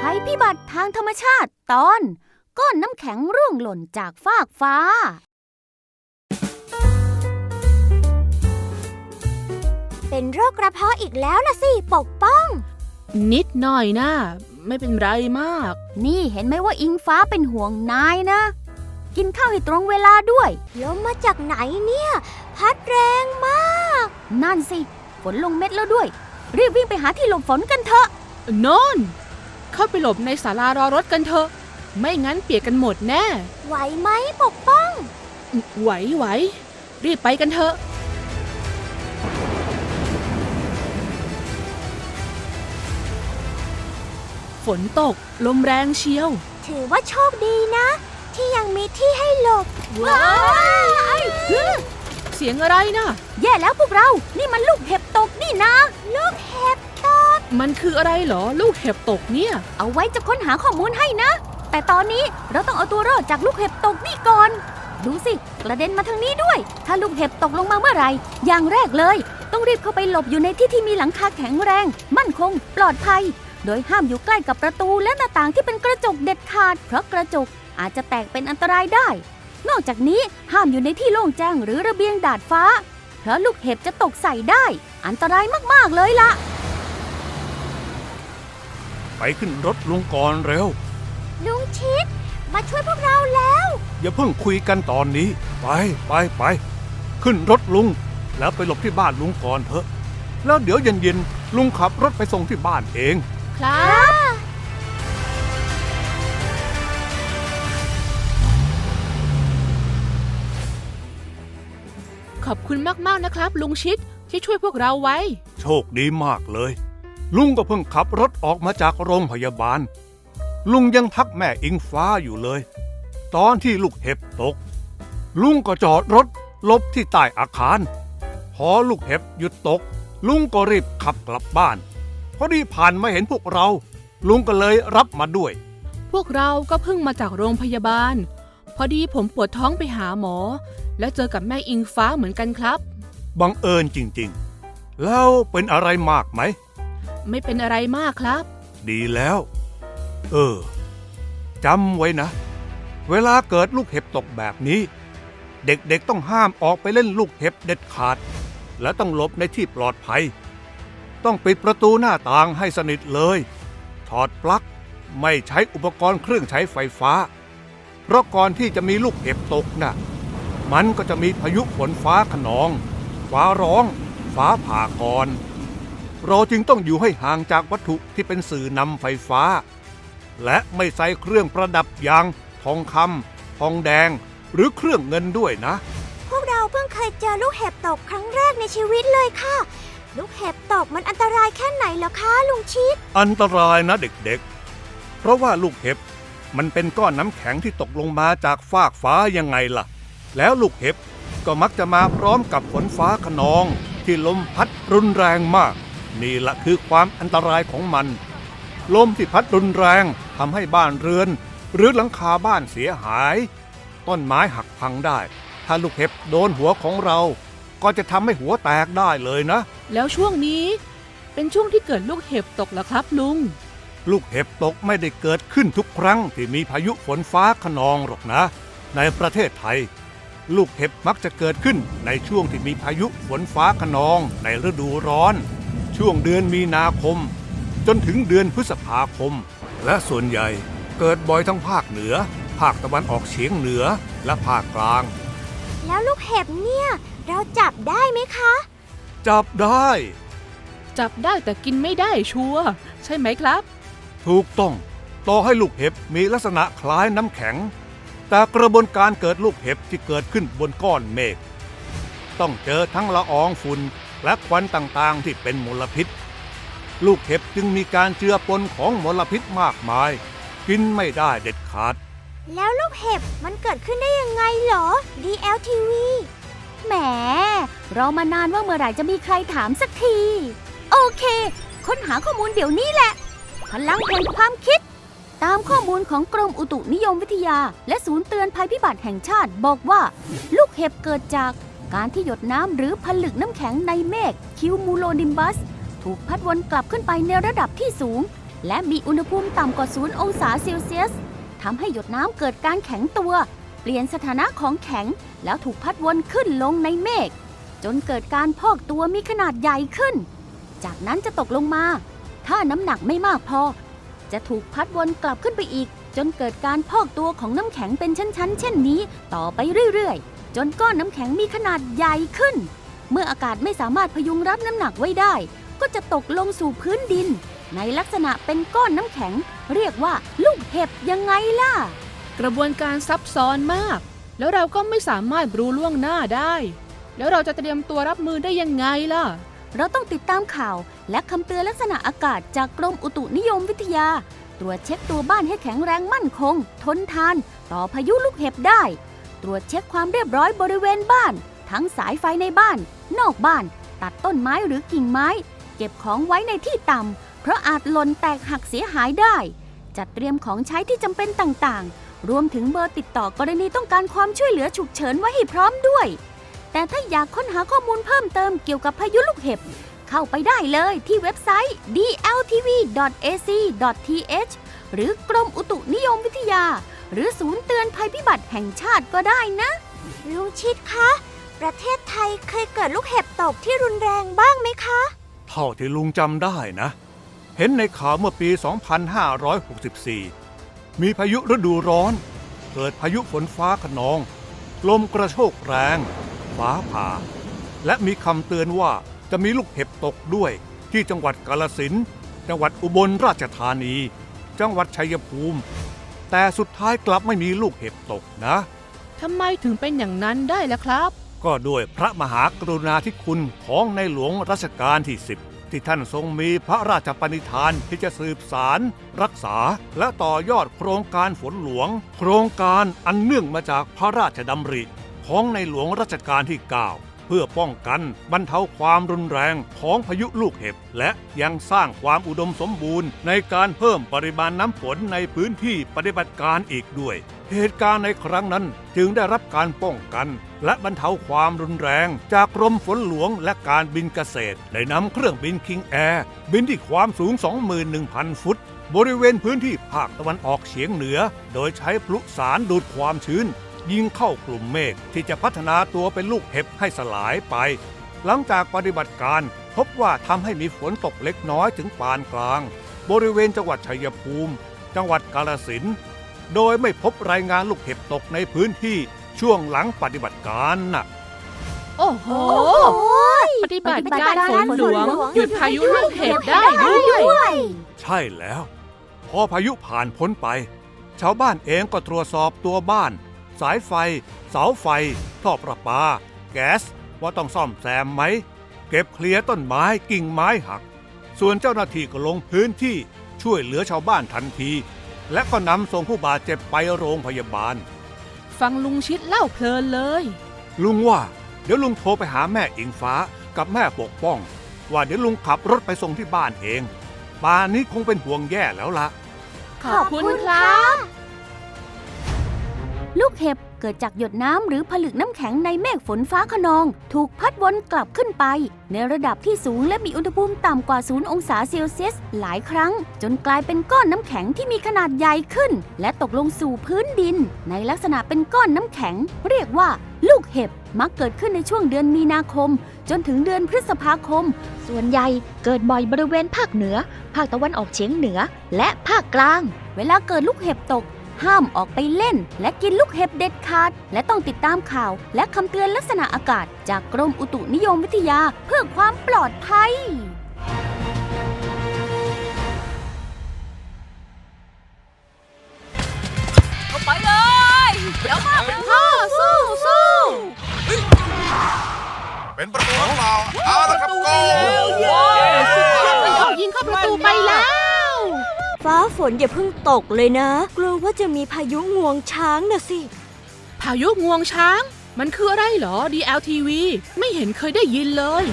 ภัยพิบัติทางธรรมชาติตอนก้อนน้ำแข็งร่วงหล่นจากฟากฟ้า เป็นโรคกระเพาะอีกแล้วล่ะสิ ปกป้อง นิดหน่อยนะ ไม่เป็นไรมาก นี่เห็นไหมว่าอิงฟ้าเป็นห่วงนายนะ กินข้าวให้ตรงเวลาด้วย ลมมาจากไหนเนี่ย พัดแรงมาก นั่นสิ ฝนลงเม็ดแล้วด้วย รีบวิ่งไปหาที่หลบฝนกันเถอะโนนเข้าไปหลบในศาลารอรถกันเถอะ ไม่งั้นเปียกกันหมดแน่ ไหวไหมปกป้อง ไหวไหวรีบไปกันเถอะ ฝนตก ลมแรงเชียว ถือว่าโชคดีนะ ที่ยังมีที่ให้หลบ ว้าย เสียงอะไรนะแย่แล้วพวกเรา นี่มันลูกเห็บตกนี่นะ ลูกเห็บตก มันคืออะไรเหรอ ลูกเห็บตกเนี่ย เอาไว้จะค้นหาข้อมูลให้นะ แต่ตอนนี้เราต้องเอาตัวรอดจากลูกเห็บตกนี่ก่อน ดูสิ กระเด็นมาทางนี้ด้วย ถ้าลูกเห็บตกลงมาเมื่อไหร่ อย่างแรกเลย ต้องรีบเข้าไปหลบอยู่ในที่ที่มีหลังคาแข็งแรง มั่นคง ปลอดภัย โดยห้ามอยู่ใกล้กับประตูและหน้าต่างที่เป็นกระจกเด็ดขาด เพราะกระจกอาจจะแตกเป็นอันตรายได้ นอกจากนี้ห้ามอยู่ในที่โล่งแจ้งหรือระเบียงดาดฟ้า เพราะลูกเห็บจะตกใส่ได้ อันตรายมาก ๆ เลยล่ะ ไปขึ้นรถลุงก่อนเร็ว ลุงชิด มาช่วยพวกเราแล้ว อย่าเพิ่งคุยกันตอนนี้ ไปไปไป ขึ้นรถลุง แล้วไปหลบที่บ้านลุงก่อนเถอะ แล้วเดี๋ยวเย็นๆลุงขับรถไปส่งที่บ้านเอง ครับ ขอบคุณมากๆนะครับ ลุงชิดที่ช่วยพวกเราไว้ โชคดีมากเลย ลุงก็เพิ่งขับรถออกมาจากโรงพยาบาล ลุงยังทักแม่อิงฟ้าอยู่เลย ตอนที่ลูกเห็บตก ลุงก็จอดรถหลบที่ใต้อาคาร พอลูกเห็บหยุดตก ลุงก็รีบขับกลับบ้านพอดีผ่านมาเห็นพวกเรา ลุงก็เลยรับมาด้วย พวกเราก็เพิ่งมาจากโรงพยาบาล พอดีผมปวดท้องไปหาหมอ แล้วเจอกับแม่อิงฟ้าเหมือนกันครับ บังเอิญจริงๆ แล้วเป็นอะไรมากไหม ไม่เป็นอะไรมากครับ ดีแล้ว เออจำไว้นะ เวลาเกิดลูกเห็บตกแบบนี้ เด็กๆต้องห้ามออกไปเล่นลูกเห็บเด็ดขาด และต้องหลบในที่ปลอดภัย ต้องปิดประตูหน้าต่างให้สนิทเลย ถอดปลั๊กไม่ใช้อุปกรณ์เครื่องใช้ไฟฟ้า เพราะก่อนที่จะมีลูกเห็บตกน่ะ มันก็จะมีพายุฝนฟ้าขนอง ฟ้าร้อง ฟ้าผ่าก่อนเราจึงต้องอยู่ให้ห่างจากวัตถุที่เป็นสื่อนำไฟฟ้า และไม่ใส่เครื่องประดับอย่างทองคำทองแดง หรือเครื่องเงินด้วยนะ พวกเราเพิ่งเคยเจอลูกเห็บตกครั้งแรกในชีวิตเลยค่ะ ลูกเห็บตกมันอันตรายแค่ไหนเหรอคะลุงชิด อันตรายนะเด็กๆ เพราะว่าลูกเห็บมันเป็นก้อนน้ำแข็งที่ตกลงมาจากฟากฟ้ายังไงล่ะ แล้วลูกเห็บก็มักจะมาพร้อมกับฝนฟ้าขนองที่ลมพัดรุนแรงมาก นี่ละคือความอันตรายของมัน ลมที่พัดรุนแรงทำให้บ้านเรือน หรือหลังคาบ้านเสียหาย ต้นไม้หักพังได้ ถ้าลูกเห็บโดนหัวของเรา ก็จะทำให้หัวแตกได้เลยนะ แล้วช่วงนี้เป็นช่วงที่เกิดลูกเห็บตกแล้วครับลุง ลูกเห็บตกไม่ได้เกิดขึ้นทุกครั้งที่มีพายุฝนฟ้าขนองหรอกนะ ในประเทศไทย ลูกเห็บมักจะเกิดขึ้นในช่วงที่มีพายุฝนฟ้าขนองในฤดูร้อน ช่วงเดือนมีนาคม จนถึงเดือนพฤษภาคม และส่วนใหญ่เกิดบ่อยทั้งภาคเหนือ ภาคตะวันออกเฉียงเหนือและภาคกลาง แล้วลูกเห็บเนี่ย เราจับได้ไหมคะ จับได้ จับได้แต่กินไม่ได้ชัวร์ใช่ไหมครับ ถูกต้อง ต่อให้ลูกเห็บมีลักษณะคล้ายน้ำแข็ง แต่กระบวนการเกิดลูกเห็บที่เกิดขึ้นบนก้อนเมฆต้องเจอทั้งละอองฝุ่นและควันต่างๆที่เป็นมลพิษ ลูกเห็บจึงมีการเจือปนของมลพิษมากมาย กินไม่ได้เด็ดขาด แล้วลูกเห็บมันเกิดขึ้นได้ยังไงเหรอ DLTV แหมรอมานานว่าเมื่อไหร่จะมีใครถามสักที โอเค ค้นหาข้อมูลเดี๋ยวนี้แหละ พลังแห่งความคิด ตามข้อมูลของกรมอุตุนิยมวิทยา และศูนย์เตือนภัยพิบัติแห่งชาติบอกว่า ลูกเห็บเกิดจากการที่หยดน้ำหรือผลึกน้ำแข็งในเมฆคิวมูโลนิมบัส ถูกพัดวนกลับขึ้นไปในระดับที่สูง และมีอุณหภูมิต่ำกว่าศูนย์องศาเซลเซียสทำให้หยดน้ำเกิดการแข็งตัว เปลี่ยนสถานะของแข็ง แล้วถูกพัดวนขึ้นลงในเมฆจนเกิดการพอกตัวมีขนาดใหญ่ขึ้น จากนั้นจะตกลงมา ถ้าน้ำหนักไม่มากพอ จะถูกพัดวนกลับขึ้นไปอีก จนเกิดการพอกตัวของน้ำแข็งเป็นชั้นๆ เช่นนี้ ต่อไปเรื่อยๆ จนก้อนน้ำแข็งมีขนาดใหญ่ขึ้น เมื่ออากาศไม่สามารถพยุงรับน้ำหนักไว้ได้ ก็จะตกลงสู่พื้นดิน ในลักษณะเป็นก้อนน้ำแข็ง เรียกว่าลูกเห็บยังไงล่ะ กระบวนการซับซ้อนมาก แล้วเราก็ไม่สามารถรู้ล่วงหน้าได้ แล้วเราจะเตรียมตัวรับมือได้ยังไงล่ะ เราต้องติดตามข่าว และคำเตือนลักษณะอากาศจากกรมอุตุนิยมวิทยา ตรวจเช็คตัวบ้านให้แข็งแรงมั่นคง ทนทาน ต่อพายุลูกเห็บได้ ตรวจเช็คความเรียบร้อยบริเวณบ้าน ทั้งสายไฟในบ้าน นอกบ้าน ตัดต้นไม้หรือกิ่งไม้ เก็บของไว้ในที่ต่ำเพราะอาจหล่นแตกหักเสียหายได้ จัดเตรียมของใช้ที่จำเป็นต่างๆ รวมถึงเบอร์ติดต่อกรณีต้องการความช่วยเหลือฉุกเฉินไว้ให้พร้อมด้วย แต่ถ้าอยากค้นหาข้อมูลเพิ่มเติมเกี่ยวกับพายุลูกเห็บ เข้าไปได้เลยที่เว็บไซต์ dltv.ac.th หรือกรมอุตุนิยมวิทยา หรือศูนย์เตือนภัยพิบัติแห่งชาติก็ได้นะ ลุงชิดคะ ประเทศไทยเคยเกิดลูกเห็บตกที่รุนแรงบ้างไหมคะ เท่าที่ลุงจำได้นะ เห็นในข่าวเมื่อปี 2564 มีพายุฤดูร้อน เกิดพายุฝนฟ้าขนอง ลมกระโชกแรง ฟ้าผ่า และมีคำเตือนว่าจะมีลูกเห็บตกด้วยที่จังหวัดกาลสินธุ์จังหวัดอุบลราชธานี จังหวัดชัยภูมิ แต่สุดท้ายกลับไม่มีลูกเห็บตกนะทำไมถึงเป็นอย่างนั้นได้ล่ะครับ ก็ด้วยพระมหากรุณาธิคุณของในหลวงรัชกาลที่10ที่ท่านทรงมีพระราชปณิธานที่จะสืบสาร รักษาและต่อยอดโครงการฝนหลวง โครงการอันเนื่องมาจากพระราชดำริ ของในหลวงรัชกาลที่ 9 เพื่อป้องกันบรรเทาความรุนแรงของพายุลูกเห็บ และยังสร้างความอุดมสมบูรณ์ในการเพิ่มปริมาณน้ำฝนในพื้นที่ปฏิบัติการอีกด้วย เหตุการณ์ในครั้งนั้นจึงได้รับการป้องกัน และบรรเทาความรุนแรง จากกรมฝนหลวงและการบินเกษตรได้นำเครื่องบินคิงแอร์บินที่ความสูง 21,000 ฟุตบริเวณพื้นที่ภาคตะวันออกเฉียงเหนือ โดยใช้พลุสารดูดความชื้น ยิงเข้ากลุ่มเมฆที่จะพัฒนาตัวเป็นลูกเห็บให้สลายไป หลังจากปฏิบัติการพบว่าทำให้มีฝนตกเล็กน้อยถึงปานกลาง บริเวณจังหวัดชัยภูมิ จังหวัดกาลสินธุ์โดยไม่พบรายงานลูกเห็บตกในพื้นที่ช่วงหลังปฏิบัติการน่ะ โอ้โห ปฏิบัติการปฏิบัติการฝนหลวงฝนหลวงหยุดพายุลูกเห็บได้ด้วย ใช่แล้ว พอพายุผ่านพ้นไป ชาวบ้านเองก็ตรวจสอบตัวบ้าน สายไฟ เสาไฟ ท่อประปา แก๊ส ว่าต้องซ่อมแซมไหม เก็บเคลียร์ต้นไม้กิ่งไม้หัก ส่วนเจ้าหน้าที่ก็ลงพื้นที่ช่วยเหลือชาวบ้านทันที และก็นำส่งผู้บาดเจ็บไปโรงพยาบาล ฟังลุงชิดเล่าเพลินเลย ลุงว่า เดี๋ยวลุงโทรไปหาแม่อิงฟ้ากับแม่ปกป้อง ว่าเดี๋ยวลุงขับรถไปส่งที่บ้านเองป่านนี้คงเป็นห่วงแย่แล้วละขอบคุณครับ ลูกเห็บเกิดจากหยดน้ำหรือผลึกน้ำแข็งในเมฆฝนฟ้าขนอง ถูกพัดวนกลับขึ้นไป ในระดับที่สูงและมีอุณหภูมิต่ำกว่า0องศาเซลเซียสหลายครั้ง จนกลายเป็นก้อนน้ำแข็งที่มีขนาดใหญ่ขึ้น และตกลงสู่พื้นดิน ในลักษณะเป็นก้อนน้ำแข็ง เรียกว่า ลูกเห็บมักเกิดขึ้นในช่วงเดือนมีนาคม จนถึงเดือนพฤษภาคม ส่วนใหญ่เกิดบ่อยบริเวณภาคเหนือ ภาคตะวันออกเฉียงเหนือ และภาคกลาง เวลาเกิดลูกเห็บตก ห้ามออกไปเล่น และกินลูกเห็บเด็ดขาด และต้องติดตามข่าว และคำเตือนลักษณะอากาศ จากกรมอุตุนิยมวิทยาเพื่อความปลอดภัยก็ไปเลย เดี๋ยวมาเป็นพ่อสู้สู้เป็นประตูหรือเปล่าเอาละครับโกยิงเข้าประตูไปแล้ว ฟ้าฝนอย่าเพิ่งตกเลยนะ กลัวว่าจะมีพายุงวงช้างนะสิ พายุงวงช้าง มันคืออะไรเหรอ DLTV ไม่เห็นเคยได้ยินเลย